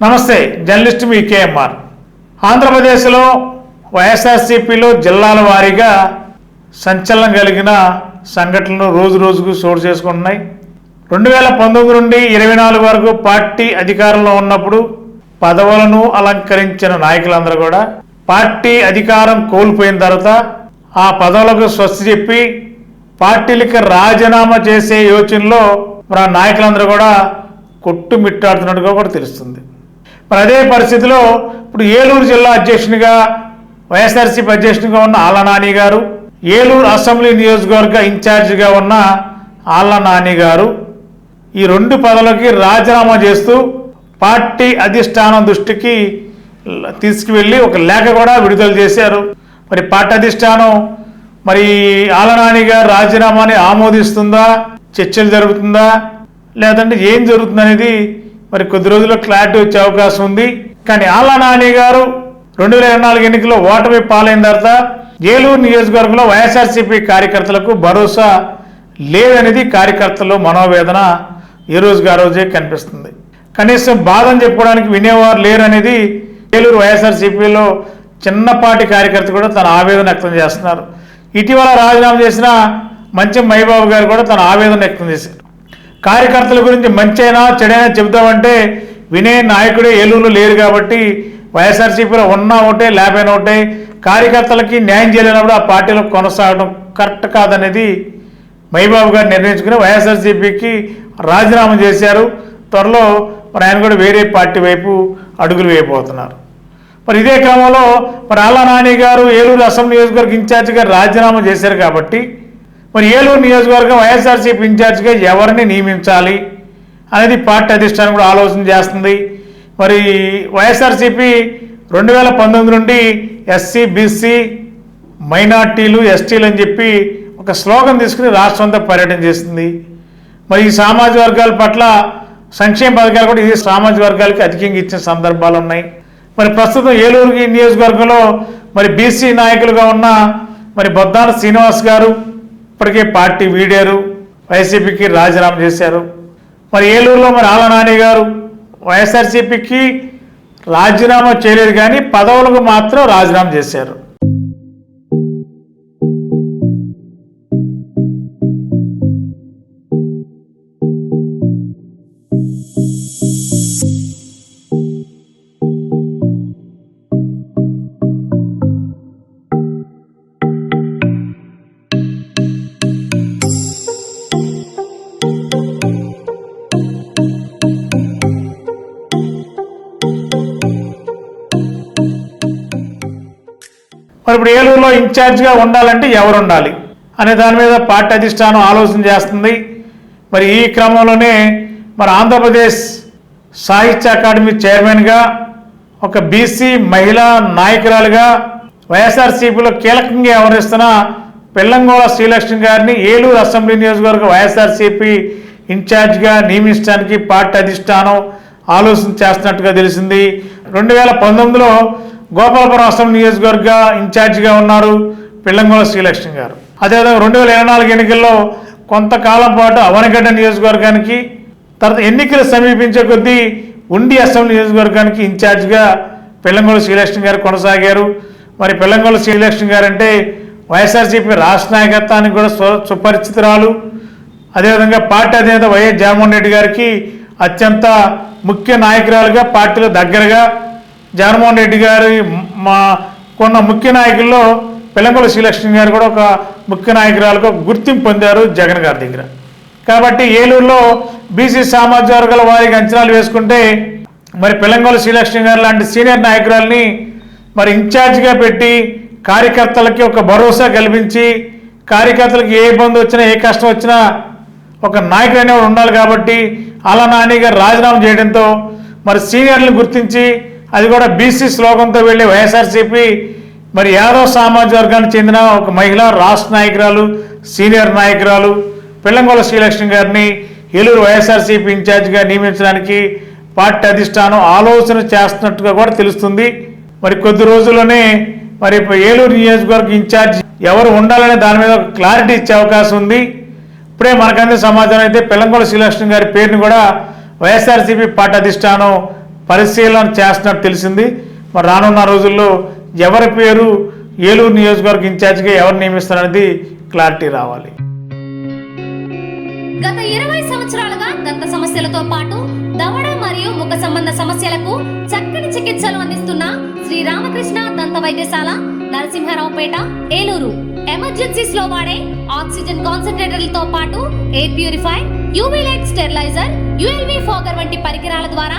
నమస్తే జర్నలిస్ట్ మీ కేఎంఆర్. ఆంధ్రప్రదేశ్లో వైఎస్ఆర్సీపీలో జిల్లాల వారీగా సంచలనం కలిగిన సంఘటనలు రోజు రోజుకు చోటు చేసుకుంటున్నాయి. రెండు వేల పంతొమ్మిది నుండి ఇరవై నాలుగు వరకు పార్టీ అధికారంలో ఉన్నప్పుడు పదవులను అలంకరించిన నాయకులందరూ కూడా పార్టీ అధికారం కోల్పోయిన తర్వాత ఆ పదవులకు స్వస్తి చెప్పి పార్టీలకి రాజీనామా చేసే యోచనలో మన నాయకులందరూ కూడా కొట్టుమిట్టాడుతున్నట్టుగా కూడా తెలుస్తుంది. మరి అదే పరిస్థితిలో ఇప్పుడు ఏలూరు జిల్లా అధ్యక్షునిగా వైఎస్ఆర్సీపీ అధ్యక్షునిగా ఉన్న ఆళ్ళ నాని గారు ఏలూరు అసెంబ్లీ నియోజకవర్గ ఇన్ఛార్జిగా ఉన్న ఆళ్ళ నాని గారు ఈ రెండు పదవులకి రాజీనామా చేస్తూ పార్టీ అధిష్టానం దృష్టికి తీసుకువెళ్ళి ఒక లేఖ కూడా విడుదల చేశారు. మరి పార్టీ అధిష్టానం మరి ఆలనాని గారు రాజీనామాని ఆమోదిస్తుందా? చర్చలు జరుగుతుందా? లేదంటే ఏం జరుగుతుంది అనేది మరి కొద్ది రోజుల్లో క్లారిటీ వచ్చే అవకాశం ఉంది. కానీ ఆళ్ళ నాని గారు రెండు వేల ఇరవై నాలుగు ఎన్నికల్లో ఓటమి పాలైన తర్వాత ఏలూరు నియోజకవర్గంలో వైఎస్ఆర్సీపీ కార్యకర్తలకు భరోసా లేదనేది కార్యకర్తల్లో మనోవేదన ఏ రోజుగా ఆ రోజే కనిపిస్తుంది. కనీసం బాధని చెప్పుకోవడానికి వినేవారు లేరనేది ఏలూరు వైఎస్ఆర్సీపీలో చిన్నపాటి కార్యకర్త కూడా తన ఆవేదన వ్యక్తం చేస్తున్నారు. ఇటీవల రాజీనామా చేసిన మంచి మైబాబు గారు కూడా తన ఆవేదన వ్యక్తం చేశారు. కార్యకర్తల గురించి మంచైనా చెడైనా చెబుతామంటే వినే నాయకుడే ఏలూరులో లేరు కాబట్టి వైఎస్ఆర్సీపీలో ఉన్నా ఒకటే లేకపోయినా ఒకటే కార్యకర్తలకి న్యాయం చేయలేనప్పుడు ఆ పార్టీలో కొనసాగడం కరెక్ట్ కాదనేది మైబాబు గారు నిర్ణయించుకుని వైఎస్ఆర్సీపీకి రాజీనామా చేశారు. త్వరలో మరి ఆయన కూడా వేరే పార్టీ వైపు అడుగులు వేయబోతున్నారు. మరి ఇదే క్రమంలో మరి అల్లా నాని గారు ఏలూరు అసెంబ్లీ నియోజకవర్గ ఇన్ఛార్జిగా రాజీనామా చేశారు కాబట్టి మరి ఏలూరు నియోజకవర్గం వైఎస్ఆర్సీపీ ఇన్ఛార్జ్గా ఎవరిని నియమించాలి అనేది పార్టీ అధిష్టానం కూడా ఆలోచన చేస్తుంది. మరి వైఎస్ఆర్సీపీ రెండు వేల పంతొమ్మిది నుండి ఎస్సీ బీసీ మైనార్టీలు ఎస్టీలు అని చెప్పి ఒక స్లోగన్ తీసుకుని రాష్ట్రంతో పర్యటన చేస్తుంది. మరి ఈ సామాజిక వర్గాల పట్ల సంక్షేమ పథకాలు కూడా ఇది సామాజిక వర్గాలకి అధికంగా ఇచ్చిన సందర్భాలు ఉన్నాయి. మరి ప్రస్తుతం ఏలూరు నియోజకవర్గంలో మరి బీసీ నాయకులుగా ఉన్న మరి బొద్దాన శ్రీనివాస్ గారు ఇప్పటికే పార్టీ వీడారు వైసీపీకి రాజీనామా చేశారు. మరి ఏలూరులో మరి ఆళ్ళ నాని గారు వైఎస్ఆర్సీపీకి రాజీనామా చేయలేదు కానీ పదవులకు మాత్రం రాజీనామా చేశారు. మరి ఇప్పుడు ఏలూరులో ఇన్ఛార్జ్గా ఉండాలంటే ఎవరు ఉండాలి అనే దాని మీద పార్టీ అధిష్టానం ఆలోచన చేస్తుంది. మరి ఈ క్రమంలోనే మరి ఆంధ్రప్రదేశ్ సాహిత్య అకాడమీ చైర్మన్గా ఒక బీసీ మహిళా నాయకురాలుగా వైఎస్ఆర్సీపీలో కీలకంగా వ్యవహరిస్తున్న పిల్లంగోళ శ్రీలక్ష్మి గారిని ఏలూరు అసెంబ్లీ నియోజకవర్గ వైఎస్ఆర్సీపీ ఇన్ఛార్జ్గా నియమించడానికి పార్టీ అధిష్టానం ఆలోచన చేస్తున్నట్టుగా తెలిసింది. రెండు వేల పంతొమ్మిదిలో గోపాలపురం అసెంబ్లీ నియోజకవర్గ ఇన్ఛార్జిగా ఉన్నారు పిల్లంగోల శ్రీలక్ష్మి గారు. అదేవిధంగా రెండు వేల ఇరవై నాలుగు ఎన్నికల్లో కొంతకాలం పాటు అవనగడ్డ నియోజకవర్గానికి తర్వాత ఎన్నికలు సమీపించే కొద్దీ ఉండి అసెంబ్లీ నియోజకవర్గానికి ఇన్ఛార్జిగా పిల్లంగోల శ్రీలక్ష్మి గారు కొనసాగారు. మరి పిల్లంగోల శ్రీలక్ష్మి గారు అంటే వైఎస్ఆర్సీపీ రాష్ట్ర నాయకత్వానికి కూడా సు- సుపరిచితురాలు. అదేవిధంగా పార్టీ అధినేత వైఎస్ జగన్మోహన్ రెడ్డి గారికి అత్యంత ముఖ్య నాయకురాలుగా పార్టీలో దగ్గరగా జగన్మోహన్ రెడ్డి గారి మా కొన్న ముఖ్య నాయకుల్లో పిల్లంకొల శ్రీలక్ష్మి గారు కూడా ఒక ముఖ్య నాయకురాలకు గుర్తింపు పొందారు జగన్ గారి దగ్గర. కాబట్టి ఏలూరులో బీసీ సామాజిక వర్గాల వారికి అంచనాలు వేసుకుంటే మరి పిల్లంగోల శ్రీలక్ష్మి గారు లాంటి సీనియర్ నాయకురాల్ని మరి ఇన్ఛార్జిగా పెట్టి కార్యకర్తలకి ఒక భరోసా కల్పించి కార్యకర్తలకు ఏ ఇబ్బంది వచ్చినా ఏ కష్టం వచ్చినా ఒక నాయకుడు అనేవాడు ఉండాలి కాబట్టి అలా నాని గారు రాజీనామా చేయడంతో మరి సీనియర్లను గుర్తించి అది కూడా బీసీ శ్లోకంతో వెళ్ళి వైఎస్ఆర్సీపీ మరి యాదవ్ సామాజిక వర్గానికి చెందిన ఒక మహిళ రాష్ట్ర నాయకురాలు సీనియర్ నాయకురాలు పిల్లంగోల శ్రీలక్ష్మి గారిని ఏలూరు వైఎస్ఆర్సీపీ ఇన్ఛార్జిగా నియమించడానికి పార్టీ అధిష్టానం ఆలోచన చేస్తున్నట్టుగా కూడా తెలుస్తుంది. మరి కొద్ది రోజుల్లోనే మరి ఏలూరు నియోజకవర్గ ఇన్ఛార్జ్ ఎవరు ఉండాలనే దాని మీద ఒక క్లారిటీ ఇచ్చే అవకాశం ఉంది. ఇప్పుడే మనకందే సమాచారం అయితే పిల్లంగోల శ్రీలక్ష్మి గారి పేరుని కూడా వైఎస్ఆర్సీపీ పార్టీ అధిష్టానం పరిశీలన చేస్తున్నట్టు తెలిసింది. మరి రానున్న రోజుల్లో ఎవరి పేరు ఏలూరు నియోజకవర్గ ఇన్ఛార్జిగా ఎవరు నియమిస్తారనేది క్లారిటీ రావాలి. గత ఇరవై సంవత్సరాలుగా దంత సమస్యలతో పాటు దవడ మరియు ముఖ సంబంధ సమస్యలకు చక్కని చికిత్సలు అందిస్తున్న శ్రీ రామకృష్ణ దంత వైద్యశాల నరసింహారావుపేట ఏలూరు. ఎమర్జెన్సీస్లో వాడే ఆక్సిజన్ కాన్సన్ట్రేటర్లతో పాటు air purify UV light steriliser ULV fogger వంటి పరికరాల ద్వారా